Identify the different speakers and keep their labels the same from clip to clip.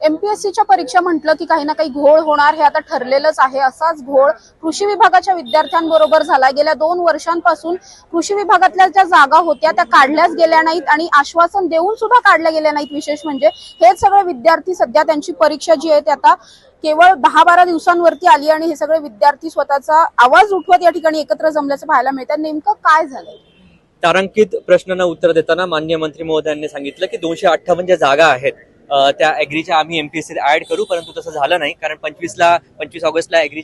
Speaker 1: एमपीएससीच्या परीक्षा म्हटलं की काही ना काही घोळ होणार हे आता ठरलेलंच आहे. असाच घोळ कृषी विभागाच्या विद्यार्थ्यांबरोबर झाला. गेल्या दोन वर्षांपासून कृषी विभागातल्या ज्या जागा होत्या त्या काढल्याच गेल्या नाहीत आणि आश्वासन देऊन सुद्धा काढल्या गेल्या नाहीत. विशेष म्हणजे हेच सगळे विद्यार्थी सध्या त्यांची परीक्षा जी आहे ती आता केवळ दहा बारा दिवसांवरती आली आणि हे सगळे विद्यार्थी स्वतःचा आवाज उठवत या ठिकाणी एकत्र जमल्याचं पाहायला मिळतं नेमकं काय झालंय?
Speaker 2: तारांकित प्रश्नांना उत्तर देताना मान्य मंत्री महोदयांनी सांगितलं की दोनशे अठ्ठावन्न ज्या जागा आहेत त्या ऍग्रीच्या आम्ही एमपीएससी ऍड करू परंतु तसं झालं नाही. कारण पंचवीसला पंचवीस ऑगस्टला ऍग्री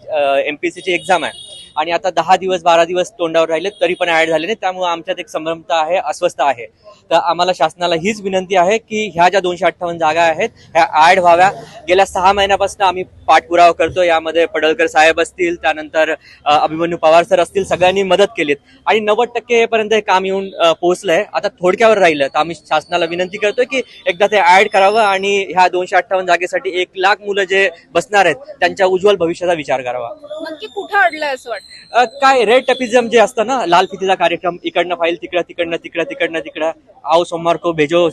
Speaker 2: एमपीएससीची एक्झाम आहे. आणि आता दहा दिवस बारा दिवस तोंडावर राहिले तरी पण ऍड झाले नाही त्यामुळे आमच्यात एक संभ्रमता आहे अस्वस्थ आहे. तर आम्हाला शासनाला हीच विनंती आहे की ह्या ज्या दोनशे अठ्ठावन्न जागा आहेत ह्या ऍड व्हाव्या. गेल्या सहा महिन्यापासून आम्ही पाठपुरावा करतो यामध्ये पडळकर साहेब असतील त्यानंतर अभिमन्यू पवार सर असतील सगळ्यांनी मदत केलीत. आणि नव्वद टक्के पर्यंत हे काम येऊन पोहोचलंय. आता थोडक्यावर राहिलं तर आम्ही शासनाला विनंती करतोय की एकदा ते ऍड करावं आणि ह्या दोनशे अठ्ठावन्न जागेसाठी एक लाख मुलं जे बसणार आहेत त्यांच्या उज्ज्वल भविष्याचा विचार करावा.
Speaker 1: नक्की कुठं अडलंय असं वाटतं?
Speaker 2: काय रेड टपिझम जे असतं ना लाल फितीचा कार्यक्रम इकडनं फाईल तिकडं तिकडनं तिकडं तिकडनं तिकडं आओ सोमवार को भेजो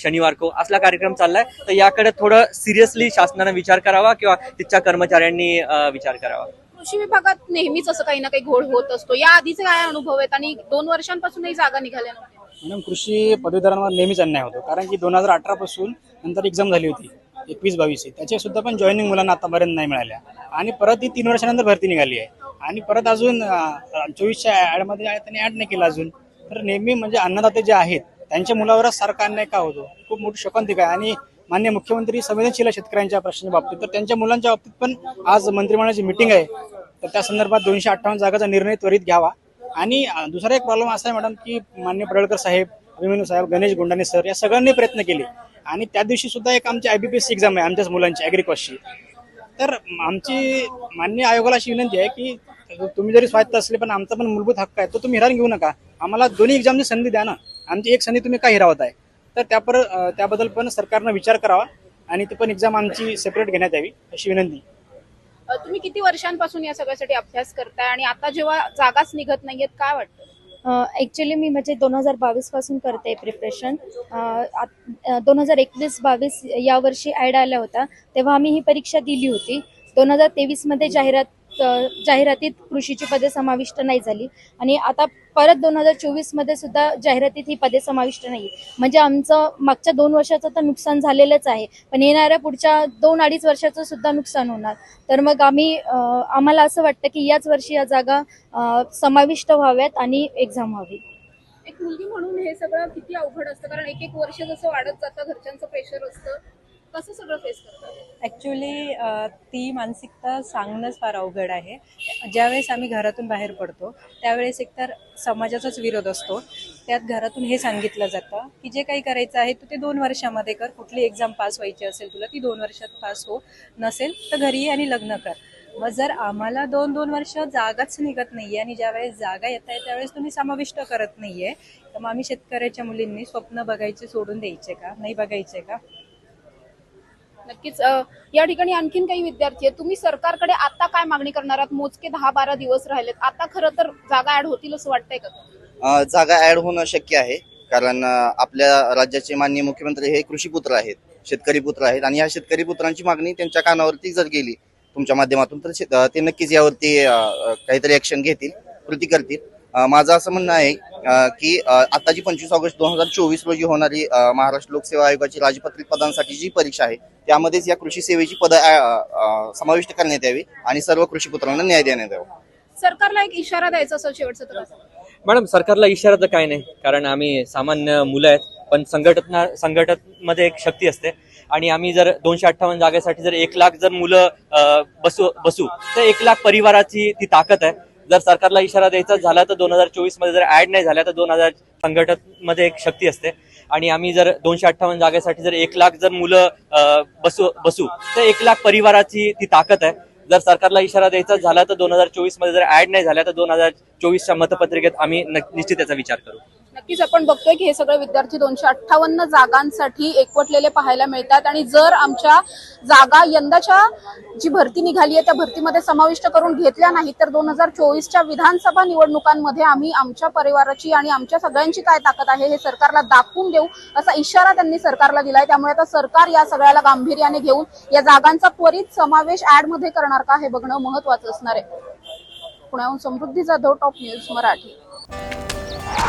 Speaker 2: शनिवार को असला कार्यक्रम चाललाय तर याकडे थोडं सिरियसली शासनानं विचार करावा किंवा तिथच्या कर्मचाऱ्यांनी विचार करावा.
Speaker 1: कृषी विभागात नेहमीच असं काही ना काही घोळ होत असतो. या आधीचे काय अनुभव आहेत आणि दोन वर्षांपासूनही जागा निघाल्या नव्हत्या?
Speaker 3: मॅडम कृषी पदवीधरांवर नेहमीच अन्याय होतो. कारण की दोन हजार अठरा पासून नंतर एक्झाम झाली होती एकवीस बावीस त्याच्या सुद्धा पण जॉईनिंग मुलांना आतापर्यंत नाही मिळाल्या. आणि परत ती तीन वर्षानंतर भरती निघाली आहे. आणि परत अजून अं, चोवीसच्या ऍडमध्ये आहे त्यांनी ऍड नाही केलं अजून. तर नेहमी म्हणजे अन्नदाते जे आहेत त्यांच्या मुलावरच सारखा अन्याय का होतो? खूप मोठी शोकांतिका आहे. आणि मान्य मुख्यमंत्री संवेदनशील आहे शेतकऱ्यांच्या प्रश्नाच्या बाबतीत. तर त्यांच्या मुलांच्या बाबतीत पण आज मंत्रिमंडळाची मिटिंग आहे. तर त्या संदर्भात दोनशे अठ्ठावन्न जागाचा निर्णय त्वरित घ्यावा. आणि दुसरा एक प्रॉब्लेम असा आहे मॅडम की मान्य पडळकर साहेब अभिमन्यू साहेब गणेश गुंडाने सर या सगळ्यांनी प्रयत्न केले. आणि त्या दिवशी सुद्धा एक आमची आयबीपीएस एक्झाम आहे आमच्याच मुलांची ॲग्रिकॉसची तर आमची मान्य आयोगाला अशी विनंती आहे की तुम्ही जरी स्वायत्त असले पण आमचा पण मूलभूत हक्क आहे. तो तुम्ही हिरावून घेऊ नका. आम्हाला दोन्ही एक्झामची संधी द्या ना. आमची एक संधी तुम्ही का हिरावत आहे? तर त्यापर अं, त्याबद्दल पण सरकारनं विचार करावा आणि ती पण एक्झाम आमची सेपरेट घेण्यात यावी अशी विनंती.
Speaker 1: तुम्ही किती वर्षांपासून या सगळ्यासाठी अभ्यास करताय आणि आता जेव्हा जागाच निघत नाहीयेत काय वाटतं?
Speaker 4: ॲक्च्युली मी म्हणजे दोन हजार बावीसपासून करते प्रिपरेशन दोन हजार एकवीस बावीस या वर्षी ॲड आल्या होत्या. तेव्हा आम्ही ही परीक्षा दिली होती. दोन हजार तेवीसमध्ये जाहिरात अ, जाहिरातीत कृषीची पदे समाविष्ट नाही झाली. आणि आता परत दोन हजार चोवीसमध्ये सुद्धा जाहिरातीत ही पदे समाविष्ट नाही म्हणजे आमचं मागच्या दोन वर्षाचं तर नुकसान झालेलंच आहे. पण येणाऱ्या पुढच्या दोन अडीच वर्षाचं सुद्धा नुकसान होणार. तर मग आम्ही आम्हाला असं वाटतं की याच वर्षी या जागा समाविष्ट व्हाव्यात आणि एक्झाम व्हावी.
Speaker 1: एक मुलगी म्हणून हे सगळं किती अवघड असतं? कारण एक एक वर्ष जसं वाढत जातं घरच्यांचं प्रेशर असतं. कसं सगळं फेस करतात?
Speaker 5: ॲक्च्युली ती मानसिकता सांगणंच फार अवघड आहे. ज्यावेळेस आम्ही घरातून बाहेर पडतो त्यावेळेस एकतर समाजाचाच विरोध असतो. त्यात घरातून हे सांगितलं जातं की जे काही करायचं आहे तू ते दोन वर्षामध्ये कर. कुठली एक्झाम पास व्हायची असेल तुला ती दोन वर्षात पास हो. नसेल तर घरी ये आणि लग्न कर. मग जर आम्हाला दोन दोन वर्ष जागाच निघत नाहीये आणि ज्यावेळेस जागा येत आहे त्यावेळेस तुम्ही समाविष्ट करत नाहीये तर मग आम्ही शेतकऱ्याच्या मुलींनी स्वप्न बघायचे सोडून द्यायचे का? नाही बघायचे का?
Speaker 1: नक्कीच. या ठिकाणी आणखीन काही विद्यार्थी आहेत. तुम्ही सरकारकडे आता काय मागणी करणार आहात? मोजके दहा बारा दिवस राहिलेत. आता खरं तर जागा ऍड होतील असं वाटतंय का?
Speaker 6: जागा ऍड होणं शक्य आहे. कारण आपल्या राज्याचे माननीय मुख्यमंत्री हे कृषी पुत्र आहेत शेतकरी पुत्र आहेत आणि या शेतकरी पुत्रांची मागणी त्यांच्या कानावरती जर गेली तुमच्या माध्यमातून तर ते नक्कीच यावरती काहीतरी ऍक्शन घेतील कृती करतील. माझं असं म्हणणं आहे की अ, आताची पंचवीस ऑगस्ट दोन हजार चोवीस रोजी होणारी महाराष्ट्र लोकसेवा आयोगाची राजपत्रित पदांसाठी जी परीक्षा आहे त्यामध्येच या कृषी सेवेची पदं समाविष्ट करण्यात यावी आणि सर्व कृषी पुत्रांना न्याय देण्यात यावा.
Speaker 1: सरकारला एक इशारा द्यायचा असेल शेवटचं तर असं.
Speaker 2: मॅडम सरकारला इशारा तर काय नाही कारण आम्ही सामान्य मुलं आहेत पण संघटना संघटनमध्ये एक शक्ती असते. आणि आम्ही जर दोनशे अठ्ठावन्न जागेसाठी जर एक लाख जर मुलं बसू बसू तर एक लाख परिवाराची ती ताकद आहे. जर सरकारला इशारा द्यायचा झाला तर दोन हजार चोवीसमध्ये जर ऍड नाही झाल्या तर दोन हजार संघटनमध्ये एक शक्ती असते. आणि आम्ही जर दोनशे अठ्ठावन्न जागेसाठी जर एक लाख जर मुलं बसू बसू तर एक लाख परिवाराची ती ताकद आहे. जर सरकारला इशारा द्यायचा झाला तर दोन हजार चोवीसमध्ये जर ऍड नाही झाल्या तर दोन हजार चोवीसच्या मतपत्रिकेत आम्ही निश्चित त्याचा विचार करू.
Speaker 1: नक्कीच आपण बघतोय की हे सगळे विद्यार्थी दोनशे अठ्ठावन्न जागांसाठी एकवटलेले पाहायला मिळतात आणि जर आमच्या जागा यंदाच्या जी भरती निघाली आहे त्या भरतीमध्ये समाविष्ट करून घेतल्या नाही तर दोन हजार चोवीसच्या विधानसभा निवडणुकांमध्ये आम्ही आमच्या परिवाराची आणि आमच्या सगळ्यांची काय ताकद आहे हे सरकारला दाखवून देऊ असा इशारा त्यांनी सरकारला दिलाय. त्यामुळे आता सरकार या सगळ्याला गांभीर्याने घेऊन या जागांचा त्वरित समावेश ऍडमध्ये करणार का हे बघणं महत्वाचं असणार आहे. पुण्याहून Samruddhi Jadhav top news Marathi.